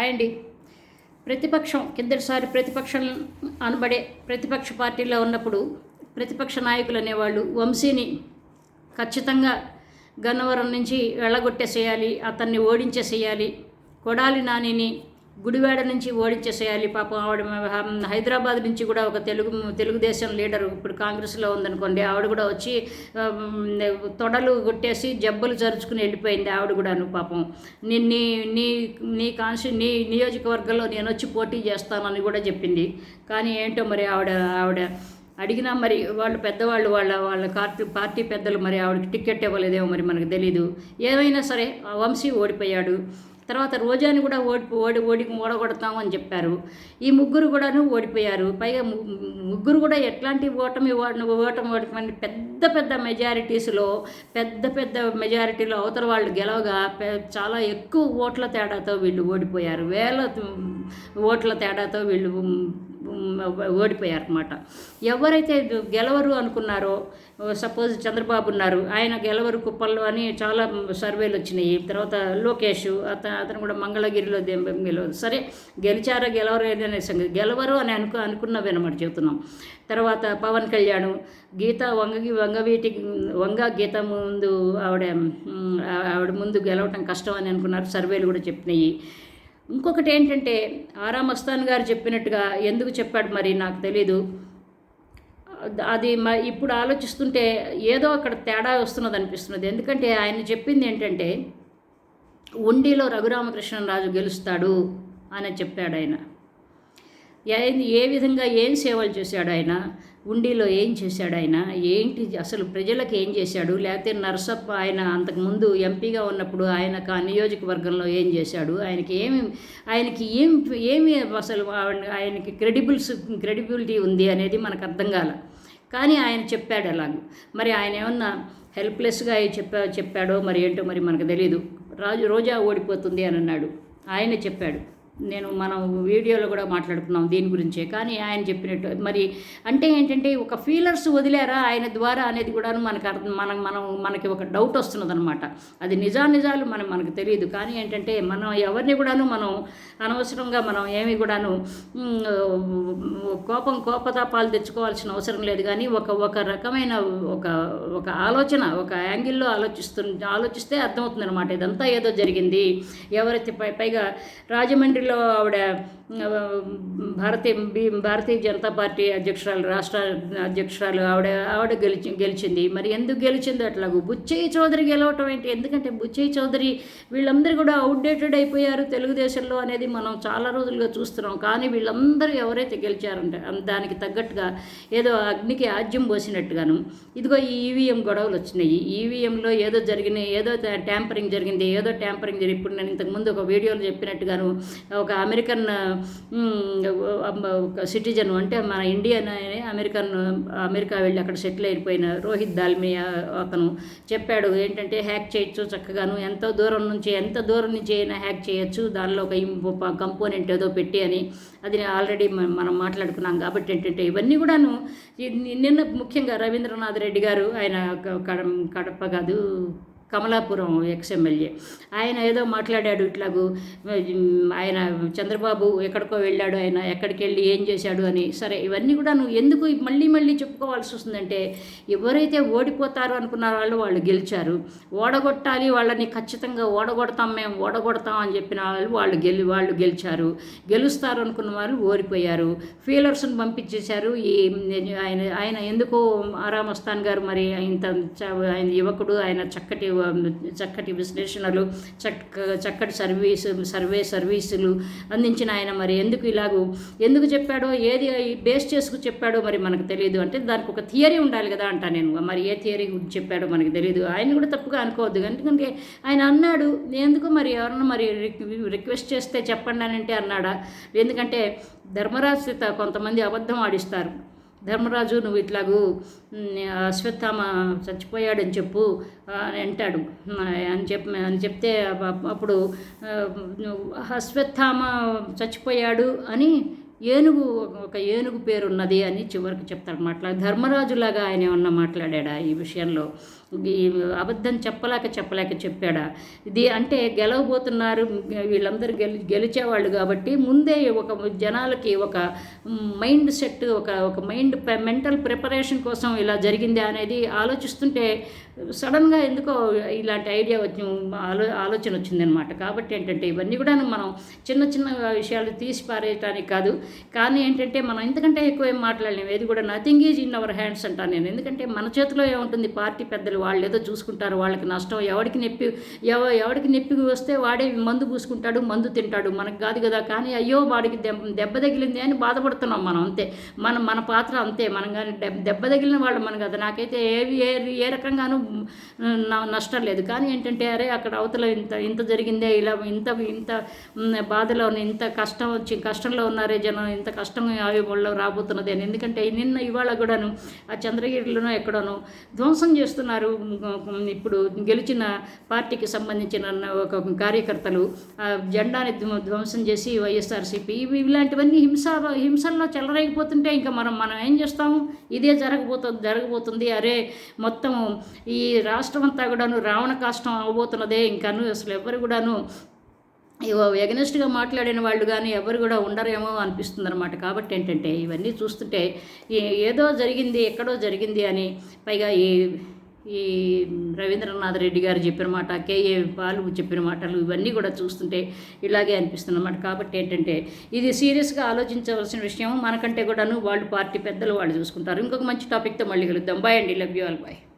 Hi అండి ప్రతిపక్షం కిందటిసారి ప్రతిపక్షం అనబడే ప్రతిపక్ష పార్టీలో ఉన్నప్పుడు ప్రతిపక్ష నాయకులు అనేవాళ్ళు వంశీని ఖచ్చితంగా గన్నవరం నుంచి వెళ్ళగొట్టేసేయాలి అతన్ని ఓడించేసేయాలి కొడాలి నానిని గుడివాడ నుంచి ఓడించేసేయాలి. పాపం ఆవిడ హైదరాబాద్ నుంచి కూడా ఒక తెలుగు తెలుగుదేశం లీడర్. ఇప్పుడు కాంగ్రెస్లో ఉందనుకోండి ఆవిడ కూడా వచ్చి తొడలు కొట్టేసి జబ్బలు జరుచుకుని వెళ్ళిపోయింది ఆవిడ కూడాను పాపం. నీ నీ నీ నీ కాన్స్టి నీ నియోజకవర్గంలో నేను వచ్చి పోటీ చేస్తానని కూడా చెప్పింది. కానీ ఏంటో మరి ఆవిడ ఆవిడ అడిగినా మరి వాళ్ళు పెద్దవాళ్ళు వాళ్ళ వాళ్ళ పార్టీ పార్టీ పెద్దలు మరి ఆవిడకి టికెట్ ఇవ్వలేదేమో మరి మనకు తెలీదు. ఏమైనా సరే వంశీ ఓడిపోయాడు. తర్వాత రోజాని కూడా ఓడి ఓడి ఓడి ఓడగొడతాం అని చెప్పారు. ఈ ముగ్గురు కూడాను ఓడిపోయారు. పైగా ముగ్గురు కూడా ఎట్లాంటి ఓటమి ఓటమి ఓటమి పెద్ద పెద్ద మెజారిటీస్లో పెద్ద పెద్ద మెజారిటీలో అవతల వాళ్ళు గెలవగా చాలా ఎక్కువ ఓట్ల తేడాతో వీళ్ళు ఓడిపోయారు. వేల ఓట్ల తేడాతో వీళ్ళు ఓడిపోయారు అనమాట ఎవరైతే గెలవరు అనుకున్నారో సపోజ్ చంద్రబాబు ఉన్నారు ఆయన గెలవరు కుప్పల్లో అని చాలా సర్వేలు వచ్చినాయి. తర్వాత లోకేష్ అతను అతను కూడా మంగళగిరిలో గెలవదు సరే గెలిచారా గెలవరు అనే సంగతి. గెలవరు అని అనుకు అనుకున్నవి అనమాట చెబుతున్నాం. తర్వాత పవన్ కళ్యాణ్ గీత వంగకి వంగవీటి వంగ గీత ముందు ఆవిడ ఆవిడ ముందు గెలవటం కష్టం అని అనుకున్నారు. సర్వేలు కూడా చెప్పినాయి ఇంకొకటి ఏంటంటే ఆరా మస్తాన్ గారు చెప్పినట్టుగా ఎందుకు చెప్పాడు మరి నాకు తెలీదు. అది మ ఇప్పుడు ఆలోచిస్తుంటే ఏదో అక్కడ తేడా వస్తున్నది అనిపిస్తున్నది. ఎందుకంటే ఆయన చెప్పింది ఏంటంటే ఉండిలో రఘురామకృష్ణరాజు గెలుస్తాడు అని చెప్పాడు ఆయన. ఏ- విధంగా ఏం సేవలు చేశాడు ఆయన? ఉండిలో ఏం చేశాడు ఆయన? ఏంటి అసలు ప్రజలకు ఏం చేశాడు? లేకపోతే నర్సప్ప ఆయన అంతకుముందు ఎంపీగా ఉన్నప్పుడు ఆయన ఆ నియోజకవర్గంలో ఏం చేశాడు? ఆయనకి ఏమి ఆయనకి ఏం ఏమి అసలు ఆయనకి క్రెడిబుల్స్ క్రెడిబిలిటీ ఉంది అనేది మనకు అర్థం కాల. కానీ ఆయన చెప్పాడు అలాగూ మరి ఆయన ఏమన్నా హెల్ప్లెస్గా చెప్పా చెప్పాడో మరి ఏంటో మరి మనకు తెలియదు రాజు రోజా ఓడిపోతుంది అని అన్నాడు. ఆయన చెప్పాడు. నేను మనం వీడియోలో కూడా మాట్లాడుకున్నాం దీని గురించే. కానీ ఆయన చెప్పినట్టు మరి అంటే ఏంటంటే ఒక ఫీలర్స్ వదిలేరా ఆయన ద్వారా అనేది కూడా మనకు అర్థం మనం మనం మనకి ఒక డౌట్ వస్తున్నది అనమాట అది నిజా నిజాలు మనం మనకు తెలియదు. కానీ ఏంటంటే మనం ఎవరిని కూడాను మనం అనవసరంగా మనం ఏమి కూడాను కోపం కోపతాపాలు తెచ్చుకోవాల్సిన అవసరం లేదు. కానీ ఒక ఒక రకమైన ఒక ఒక ఆలోచన ఒక యాంగిల్లో ఆలోచిస్తు ఆలోచిస్తే అర్థమవుతుంది అనమాట ఇదంతా ఏదో జరిగింది. ఎవరైతే పై పైగా రాజమండ్రిలో ఆవిడ ఆ, భారతీయ భారతీయ జనతా పార్టీ అధ్యక్షురాలు రాష్ట్ర అధ్యక్షురాలు ఆవిడ ఆవిడ గెలిచి గెలిచింది. మరి ఎందుకు గెలిచింది అట్లాగూ బుచ్చయ్య చౌదరి గెలవటం ఏంటి? ఎందుకంటే బుచ్చయ్య చౌదరి వీళ్ళందరూ కూడా అవుట్డేటెడ్ అయిపోయారు తెలుగుదేశంలో అనేది మనం చాలా రోజులుగా చూస్తున్నాం. కానీ వీళ్ళందరూ ఎవరైతే గెలిచారంటే దానికి తగ్గట్టుగా ఏదో అగ్నికి ఆజ్యం పోసినట్టుగాను ఇదిగో ఈ ఈవీఎం గొడవలు వచ్చినాయి. ఈవీఎంలో ఏదో జరిగినాయి ఏదో ట్యాంపరింగ్ జరిగింది ఏదో ట్యాంపరింగ్ జరిగి ఇప్పుడు నేను ఇంతకుముందు ఒక వీడియోలో చెప్పినట్టుగాను ఒక అమెరికన్ సిటిజన్ అంటే మన ఇండియన్ అమెరికన్ అమెరికా వెళ్ళి అక్కడ సెటిల్ అయిపోయిన రోహిత్ దాల్మియా అతను చెప్పాడు ఏంటంటే హ్యాక్ చేయొచ్చు చక్కగాను ఎంతో దూరం నుంచి ఎంత దూరం నుంచి అయినా హ్యాక్ చేయొచ్చు దానిలో ఒక కంపోనెంట్ ఏదో పెట్టి అని అది ఆల్రెడీ మనం మాట్లాడుకున్నాం కాబట్టి ఏంటంటే ఇవన్నీ కూడాను నిన్న ముఖ్యంగా రవీంద్రనాథ్ రెడ్డి గారు ఆయన కడప కాదు కమలాపురం ఎక్స్ ఎమ్మెల్యే ఆయన ఏదో మాట్లాడాడు ఇట్లాగూ ఆయన చంద్రబాబు ఎక్కడికో వెళ్ళాడు ఆయన ఎక్కడికి వెళ్ళి ఏం చేశాడు అని. సరే ఇవన్నీ కూడా నువ్వు ఎందుకు మళ్ళీ మళ్ళీ చెప్పుకోవాల్సి వస్తుందంటే ఎవరైతే ఓడిపోతారో అనుకున్న వాళ్ళు వాళ్ళు గెలిచారు. ఓడగొట్టాలి వాళ్ళని ఖచ్చితంగా ఓడగొడతాం మేము ఓడగొడతాం అని చెప్పిన వాళ్ళు వాళ్ళు గెలి వాళ్ళు గెలిచారు. గెలుస్తారు అనుకున్న వాళ్ళు ఓడిపోయారు. ఫీలర్స్ని పంపించేశారు. ఈ ఆయన ఆయన ఎందుకో ఆరామస్థాన్ గారు మరి ఇంత చ- ఆయన యువకుడు ఆయన చక్కటి చక్కటి విశ్లేషణలు చక్క చక్కటి సర్వీస్ సర్వే సర్వీసులు అందించిన ఆయన మరి ఎందుకు ఇలాగూ ఎందుకు చెప్పాడో ఏది బేస్ చేసుకు చెప్పాడో మరి మనకు తెలియదు అంటే దానికి ఒక థియరీ ఉండాలి కదా అంటా నేను. మరి ఏ థియరీ గురించి చెప్పాడో మనకు తెలియదు ఆయన కూడా తప్పుగా అనుకోవద్దు. ఎందుకంటే ఆయన అన్నాడు ఎందుకు మరి ఎవరన్నా మరి రిక్వెస్ట్ చేస్తే చెప్పండి అని అంటే అన్నాడా? ఎందుకంటే ధర్మరాజు సీత కొంతమంది అబద్ధం ఆడిస్తారు. ధర్మరాజు నువ్వు ఇట్లాగూ అశ్వత్థామ చచ్చిపోయాడని చెప్పు అని అంటాడు. అని చెప్ అని చెప్తే అప్పుడు అశ్వత్థామ చచ్చిపోయాడు అని ఏనుగు ఒక ఏనుగు పేరు ఉన్నది అని చివరికి చెప్తాడు మాట్లాడు ధర్మరాజులాగా ఆయన ఏమన్నా మాట్లాడా ఈ విషయంలో? అబద్ధం చెప్పలేక చెప్పలేక చెప్పాడా? ఇది అంటే గెలవబోతున్నారు వీళ్ళందరూ గెలి గెలిచేవాళ్ళు కాబట్టి ముందే ఒక జనాలకి ఒక మైండ్ సెట్ ఒక ఒక మైండ్ మెంటల్ ప్రిపరేషన్ కోసం ఇలా జరిగింది అనేది ఆలోచిస్తుంటే సడన్గా ఎందుకో ఇలాంటి ఐడియా వచ్చి ఆలో ఆలోచన వచ్చిందనమాట కాబట్టి ఏంటంటే ఇవన్నీ కూడా మనం చిన్న చిన్న విషయాలు తీసి పారేయటానికి కాదు. కానీ ఏంటంటే మనం ఎందుకంటే ఎక్కువ ఏం మాట్లాడలేము ఏది కూడా nothing is in our hands అంటాను నేను. ఎందుకంటే మన చేతిలో ఏముంటుంది? పార్టీ పెద్దలు వాళ్ళు ఏదో చూసుకుంటారు వాళ్ళకి నష్టం. ఎవడికి నొప్పి ఎవ ఎవడికి నొప్పి వస్తే వాడే మందు పూసుకుంటాడు మందు తింటాడు. మనకు కాదు కదా కానీ అయ్యో వాడికి దెబ్బ దెబ్బ తగిలింది అని బాధపడుతున్నాం మనం అంతే. మన మన పాత్ర అంతే. మనం కానీ దెబ్బ తగిలిన వాళ్ళు మన కదా. నాకైతే ఏ ఏ ఏ రకంగానూ నష్టం లేదు. కానీ ఏంటంటే అరే అక్కడ అవతల ఇంత ఇంత జరిగిందే ఇలా ఇంత ఇంత బాధలో ఇంత కష్టం వచ్చి కష్టంలో ఉన్నారే జనం ఇంత కష్టం వాళ్ళు రాబోతున్నది అని. ఎందుకంటే నిన్న ఇవాళ కూడాను ఆ చంద్రగిరిలోనో ఎక్కడోనో ధ్వంసం చేస్తున్నారు. ఇప్పుడు గెలిచిన పార్టీకి సంబంధించిన ఒక కార్యకర్తలు జెండాని ధ్వంసం చేసి వైఎస్ఆర్సీపీ ఇవి ఇలాంటివన్నీ హింస హింసల్లో చెలరైపోతుంటే ఇంకా మనం మనం ఏం చేస్తాము? ఇదే జరగబోతుంది జరగబోతుంది. అరే మొత్తం ఈ రాష్ట్రం అంతా కూడాను రావణ కాష్టం అవబోతున్నదే. ఇంకాను అసలు ఎవరు కూడాను ఎగనెస్ట్గా మాట్లాడిన వాళ్ళు కానీ ఎవరు కూడా ఉండరేమో అనిపిస్తుంది అనమాట కాబట్టి ఏంటంటే ఇవన్నీ చూస్తుంటే ఏదో జరిగింది ఎక్కడో జరిగింది అని పైగా ఈ ఈ రవీంద్రనాథ్ రెడ్డి గారు చెప్పిన మాట కేఏ బాలు చెప్పిన మాటలు ఇవన్నీ కూడా చూస్తుంటే ఇలాగే అనిపిస్తుందన్నమాట. కాబట్టి ఏంటంటే ఇది సీరియస్గా ఆలోచించవలసిన విషయం. మనకంటే కూడాను వాళ్ళు పార్టీ పెద్దలు వాళ్ళు చూసుకుంటారు. ఇంకొక మంచి టాపిక్తో మళ్ళీ కలుద్దాం. బాయ్ అండి. Love you all bye